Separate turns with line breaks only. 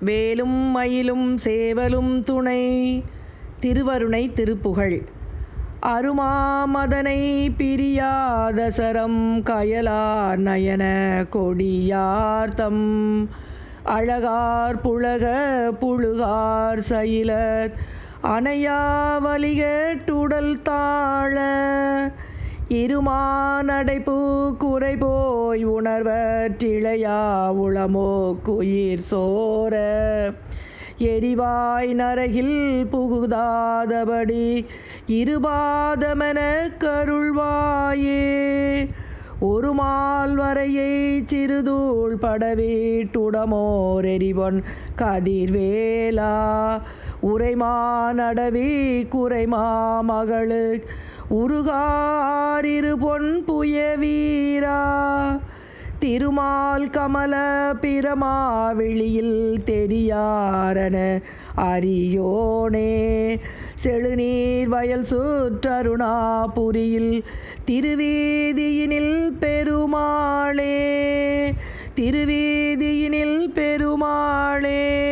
வேலும் மயிலும் சேவலும் துணை. திருவருணை திருப்புகழ். அருமாமதனை பிரியாதசரம் கயலார் நயன கொடியார்த்தம். அழகார் புழக புழுகார் சயிலர். அணையாவலிகட்டுடல் தாழ. இருமானடைப்பு குறை போய் உணர்வற்றிழையா உளமோ குயிர் சோர. எரிவாய் நரகில் புகுதாதபடி இருபாதமென கருள்வாயே. ஒரு மால் வரையை சிறுதூள் படவீட்டுடமோர் எரிவன் கதிர்வேலா. உரைமானடவி குறைமா மகளுக்கு உருகாரிரு பொன் புய வீரா திருமால் கமல பிரமாவிழியில் தெரியாரன அரியோனே செழுநீர் வயல் சுற்றருணாபுரியில் திருவேதியினில் பெருமாளே. திருவேதியினில் பெருமாளே பெருமாளே.